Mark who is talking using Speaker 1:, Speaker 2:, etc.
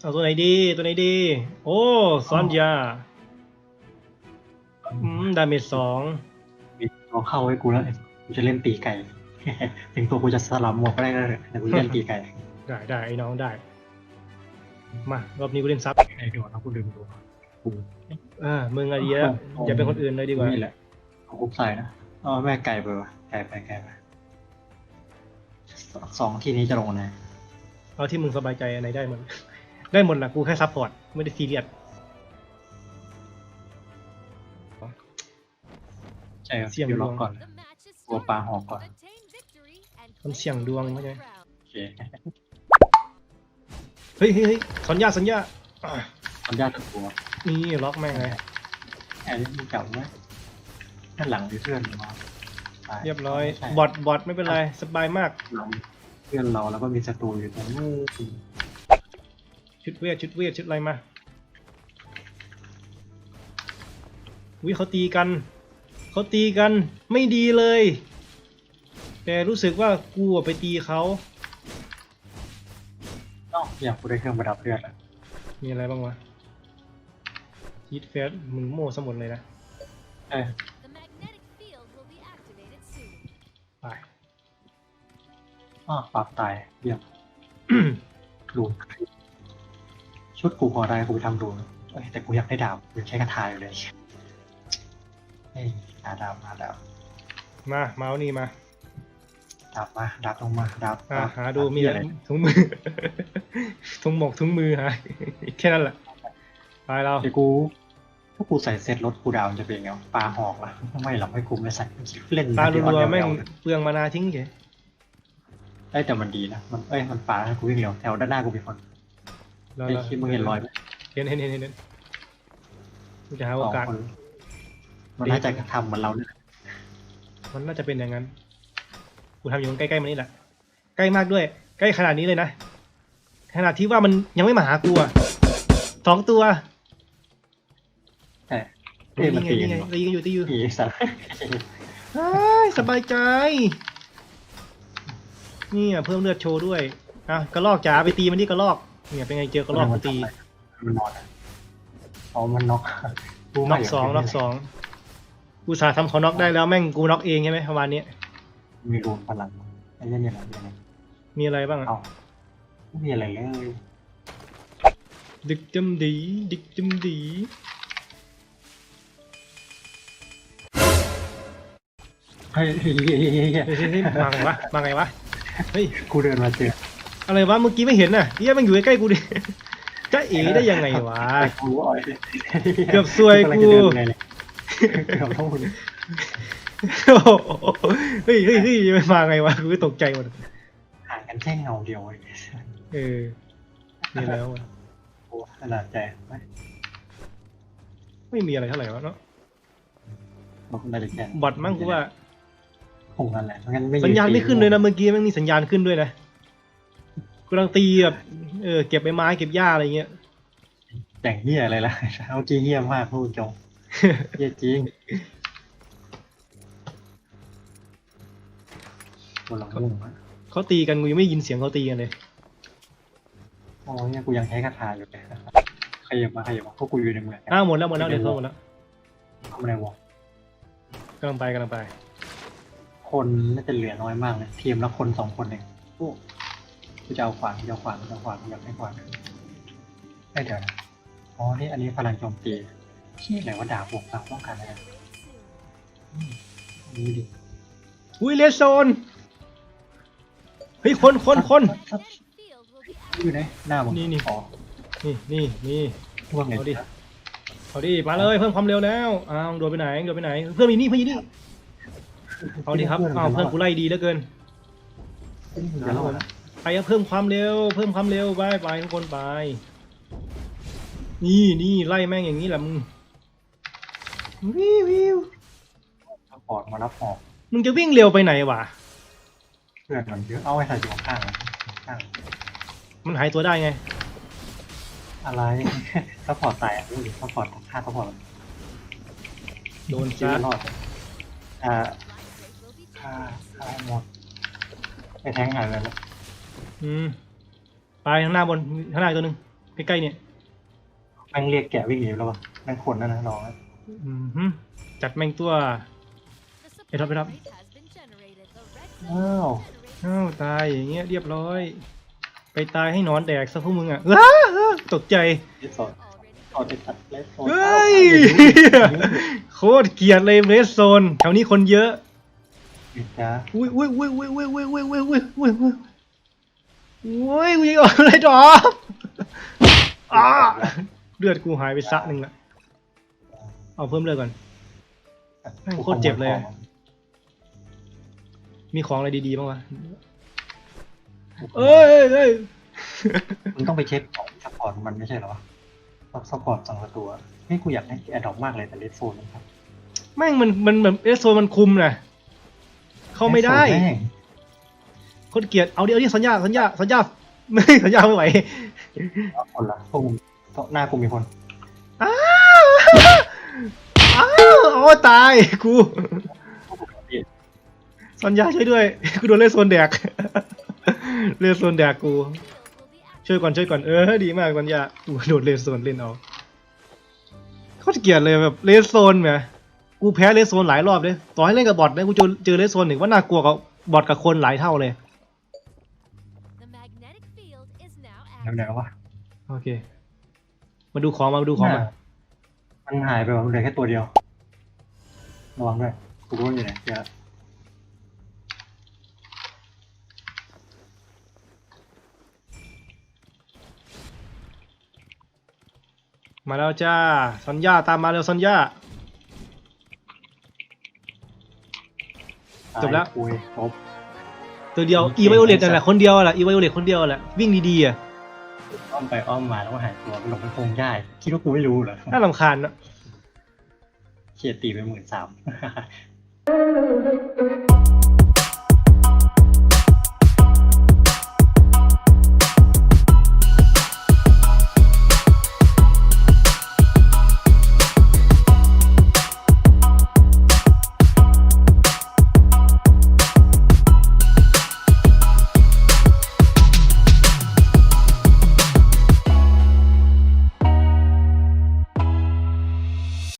Speaker 1: เอาตัวไหนดี ตัวไหนดี โอ้ซอนยาอืมดาเมจสอง
Speaker 2: เอาเข้าไว้กูแล้วกูจะเล่นตีไก่ ถึงตัวกูจะสลับหมวกก็ได้นะแต่กูเล่นตีไก่
Speaker 1: ได้ได้ไอ้น้องได้ มารอบนี้กูเล่นซับ
Speaker 2: ไอ้โดดแล้วกูลืมดูกู
Speaker 1: อ่ามึงอะไรดีแล้วอย่าเป็นคนอื่นเลยดีกว่า
Speaker 2: นี่แหละเอาคุกใส่นะอ๋อแม่ไก่ไปวะไก่ไปไก่ไปสสองที่นี้จะลงไหน
Speaker 1: เอาที่มึงสบายใจอันไหนได้หมดได้หมดแหละกูแค่ซัพพอร์ตไม่ได้ซีเรียส
Speaker 2: ใช่ครับ
Speaker 1: เสี่ยง
Speaker 2: เดี๋ยว
Speaker 1: ด
Speaker 2: ล็
Speaker 1: ว
Speaker 2: องกก่อน
Speaker 3: กลัวปลาหอกก่อน
Speaker 1: มันเสี่ยงดวงเข้าใจ
Speaker 2: โอเค
Speaker 1: เฮ้ยเฮ้ยเฮ้ยสัญญาสัญญาอะ
Speaker 2: ทำยากจังตัว
Speaker 1: นี่ล็อกแม่งเลย
Speaker 2: แอนนี่มึงจับไหมด้านหลังมีเพื่อนมาตา
Speaker 1: เรียบร้อย
Speaker 2: ใช่
Speaker 1: บอทบอทไม่เป็นไรสบายมาก
Speaker 2: เรา เพื่อนเราแล้วก็มีศัตรูอยู่ตรงนู้น
Speaker 1: ชุดเวทชุดเวทชุดอะไรมาวิเขาตีกัน เขาตีกันไม่ดีเลย แต่รู้สึกว่ากูอะไปตีเขา
Speaker 2: เอ้าอยากกูได้เครื่องประดับเลือดอะ
Speaker 1: มีอะไรบ้างวะฮิตเฟสมึงโม่สมุดเลยนะ
Speaker 2: เอ้ย
Speaker 1: ไป
Speaker 2: อ้าวปรับตายเยี่ยมรูนชุดกูพอได้กูไปทำรูนเอ้ยแต่กูอยากได้ดาบกูใช้กระทายอยู่เลยเฮ้ยหาดาบหาดาบ
Speaker 1: มาเมาส์นี่มา
Speaker 2: ดาบมา ดาบลงมาดาบ
Speaker 1: อ่า
Speaker 2: ดบ
Speaker 1: หาดูมี
Speaker 2: ดาบ
Speaker 1: อะไร
Speaker 2: เหี้ย
Speaker 1: ถุงมือ ถุงหมกถุงมือหาแค่นั้นแหละไปเรา
Speaker 2: เดี๋ยวกูถ้ากูใส่เซตรถกูดาวมันจะเป็นไงวะปลาหอกล่ะไม่หรอกให้กูไม่ใส่เล่น
Speaker 1: ตา
Speaker 2: เดี๋ยว
Speaker 1: รัว
Speaker 2: เดี๋ยว
Speaker 1: ๆแม่ง
Speaker 2: เดี๋ยว
Speaker 1: เปลืองมานาทิ้งเฉย
Speaker 2: เอ้ยแต่มันดีนะ มันเอ้ยมันปลาให้กูวิ่งเร็วแถวด้านหน้ากูมีคน
Speaker 1: เรา
Speaker 2: ไอ้คิดมึงเห็นรอยไหม
Speaker 1: เห็นเห็นเห็นเห็นเห็นกูจะหา
Speaker 2: ส
Speaker 1: โอ
Speaker 2: อง
Speaker 1: กาส
Speaker 2: คนมันน่าจะทำเหมือนเราเนี่ย
Speaker 1: มันน่าจะเป็นอย่างนั้น กูทำอยู่ใกล้ๆมันนี่แหละ ใกล้มากด้วย ใกล้ขนาดนี้เลยนะ ขนาดที่ว่ามันยังไม่มาหากูอะสองตัว
Speaker 2: แต่เอ้ยมัน
Speaker 1: นี่ไง
Speaker 2: ตี
Speaker 1: นี่
Speaker 2: กัน
Speaker 1: ไง
Speaker 2: วะ
Speaker 1: ตีกันอยู่ตีอยู่
Speaker 2: ตีสัตว์
Speaker 1: เฮ้ยสบายใจ นี่อะเพิ่มเลือดโชว์ด้วยอะกระลอกจ๋าไปตีมันที่กระลอกเนี่ยเป็นไงเจอกระลอกกูตี
Speaker 2: มันนอนอะอ๋อมันน็อกกู
Speaker 1: น็
Speaker 2: ไม่
Speaker 1: อก
Speaker 2: ยา
Speaker 1: สอง
Speaker 2: เห็
Speaker 1: น็อกสองกูสาห์ทำเขาน็อกได้แล้วแม่งกูน็อกเองใช่ไหมประมาณนี้
Speaker 2: มีรูนพลังไอ้เนี่ยเนี่ยอะไรเนี่ย
Speaker 1: มีอะไรบ้างอะ
Speaker 2: เอาไม่มีอะไรเลย
Speaker 1: ดึกจำดี ดึกจำดี
Speaker 2: เฮ้ยเฮ้ยเฮ้ยเฮ้ยเฮ้ย
Speaker 1: เฮ้ยเฮ้ยเฮ้ยมาไงวะมาไงวะ เฮ้ย
Speaker 2: กูเดินมาเจอ
Speaker 1: อะไรวะเมื่อกี้ไม่เห็นน่ะเฮียมันอยู่ใกล้ๆกูดิจะเอ๋ได้ยังไงวะ
Speaker 2: ไอ้กูอ่อย
Speaker 1: เกือบซวยกูำ
Speaker 2: ลังจะเดินไปเลยเกือบต้องคุณ
Speaker 1: โอ้โหเฮ้ยเฮ้ยเฮ้ยมันมาไงวะ กูก็ตกใจหมด
Speaker 2: ห่างกันแค่เงาเดียวเอง
Speaker 1: เออมีแล้วอะ
Speaker 2: โอ้ขนาดใจไหม
Speaker 1: ไม่มีอะไรเท่าไหร่วะเนาะ
Speaker 2: บอกได้เลยแค่
Speaker 1: บอทมั้งกูว่า
Speaker 2: คงนั่นแหละงั้นไม่
Speaker 1: สัญญาณไม่ขึ้นเลยนะเมื่อกี้แมันมีสัญญาณขึ้นด้วยนะกำลังตีแบบเออเก็บใบไม้เก็บหญ้าอะไรเงี้ย
Speaker 2: แต่งเหี้ยอะไรล่ะเอาจริงเหี้ยมากพูดจงเหี้ยจริงบนหลังมุ่งอะ
Speaker 1: เขาตีกันกูยังไม่ได้ยินเสียงเขาตีกันเลย
Speaker 2: โอ้ยเนี่ยกูยังใช้คาถาอยู่เลยขยับมาขยับมาพวกกูอยู่ในเมือง
Speaker 1: อ้าวหมดแล้วหมดแล้วเดี๋ยวเข้าหมดแล้ว
Speaker 2: เข้ามาในวง
Speaker 1: กำลังไปกำลังไป
Speaker 2: คนน่าจะเหลือน้อยมากเลยทีมละคนสองคนเองโอ้กูจะเอาขวานกูจะเอาขวานกูจะเอาขวานกูอยากได้ขวานไอ้ยเดี๋ยวนะอ๋อนี่อันนี้พลังโจมตีที่ไหนว่าดาบบวกเราต้องการอะไรอืมอันนี่ดิ
Speaker 1: อุ้ยเลสโซนเฮ้ยคนคนคน
Speaker 2: อยู่ไหนหน้ามึง
Speaker 1: นี่นี่
Speaker 2: อ๋อ
Speaker 1: นี่นี่นี่
Speaker 2: ว่าไง
Speaker 1: เอาดิเอาดิมาเลยเพิ่มความเร็วแล้วอ้าวโดดไปไหนโดดไปไหนเพื่อนมีนี่เพื่อนมีนี่ เอาดิครับอ้าวเพื่อนกูไล่ดีเหลือเกิน
Speaker 2: เดี๋ยวเราอะ
Speaker 1: ไปครับเพิ่มความเร็ว เพิ่มความเร็วไปไปทุกคนไป นี่นี่ไล่แม่งอย่างนี้แหละมึงวิววิว
Speaker 2: ซัพพอร์ตมารับหอก
Speaker 1: มึงจะวิ่งเร็วไปไหนวะ
Speaker 2: เพื่อนมันเยอะเอาไว้ใส่อยู่ข้างๆเลยข้าง
Speaker 1: มันหายตัวได้ไง
Speaker 2: ๆอะไรซัพพอร์ตตายอะดูดิซัพพอร์ตค่าซัพพอร์ต
Speaker 1: โดน
Speaker 2: ชีวิ
Speaker 1: ซั
Speaker 2: ต
Speaker 1: ด
Speaker 2: รอดอ่า ค่าค่าหมดไอ้แทงหายไปแล้ว
Speaker 1: อืมไปข้างหน้าบนข้างหน้าอีกตัวหนึ่งใกล้ๆเนี่ย
Speaker 2: แม่งเรียกแกะวิ่งหนีแล้ววะแม่งคนนั่นนะน้อง
Speaker 1: อืมฮึจัดแม่งตัว
Speaker 3: เอ็ด
Speaker 1: เอ็ดรับ
Speaker 2: อ้าว
Speaker 1: อ้าวตายอย่างเงี้ยเรียบร้อย ไปตายให้หนอนแดกซะพวกมึงอะอ้าอ้าตกใจ
Speaker 2: ที่สอดสอดติดตัดเลสโซน
Speaker 1: เฮ้ย โคตรเกลียดเลยเรสโซนแถวนี้คนเยอะ
Speaker 2: ปิดจ้า
Speaker 1: อุ้ยอุ้ยอุ้ยอุ้ยอุ้ยอุ้ยอุ้ยอุ้ยอุ้ยอุ้ยอุ้ยอุ้ยกูยิงออกเลยดอกอ้าเลือดกูหายไปสะหนึ่งละเอาเพิ่มเลือดก่อนแม่งโคตรเจ็บเลย มีของอะไรดีๆบ้างวะเอ้ยเอ้ยเอ้ย
Speaker 2: มึงต้องไปเช็คของซัพพอร์ตมันไม่ใช่เหรอวะซัพพอร์ตสองตัวนี่กูอยากได้แอดดอกมากเลยแต่เลสโซนนะครับ
Speaker 1: แม่งมันมันแบบเรสโซนมันคุมนะ เข้าไม่ได้
Speaker 2: แม่ง
Speaker 1: โคตรเกลียดเอาดิเอาดิสัญญาสัญญาสัญญาไม่สัญญาไม่ไหว
Speaker 2: เอาคนละพวกมึงหน้ากูมีคน
Speaker 1: อ้าวอ้าวโอ้ตายกูสัญญาช่วยด้วยกูโดนเล่นโซนแดกเล่นโซนแดกกู ช่วยก่อนช่วยก่อนเออดีมากสัญญากูโดนเล่นโซนเล่นเอาเขาจะเกลียดเลยแบบเล่นโซนแหม กูแพ้เล่นโซนหลายรอบเลยต่อให้เล่นกับบอทนะกูเจอเจอเล่นโซนหนึ่งว่าน่ากลัวกับบอทกับคนหลายเท่าเลย
Speaker 2: แล้วไหนวะ
Speaker 1: โอเค มาดูของมามาดูของมา
Speaker 2: มันหายไปว่ะมันเหลือแค่ตัวเดียวระวังด้วยกูรู้ว่าอยู่ไหนเดี๋ยว
Speaker 1: มาแล้วจ้าสัญญาตามมาเร็วสัญญา จบแล้ว
Speaker 2: คุยครบ
Speaker 1: ตัวเดียว
Speaker 2: โอเค
Speaker 1: อีไวโอเลตนั่นแหละคนเดียวแหละอีไวโอเลตคนเดียวแหละวิ่งดีๆอะ
Speaker 2: อ้อมไปอ้อมมาแล้วก็หายตัวไปหลงไปพงได้คิดว่ากูไม่รู้เหรอ
Speaker 1: น่าลำคาญนะ
Speaker 2: เฉียดตีไปหมื่นสาม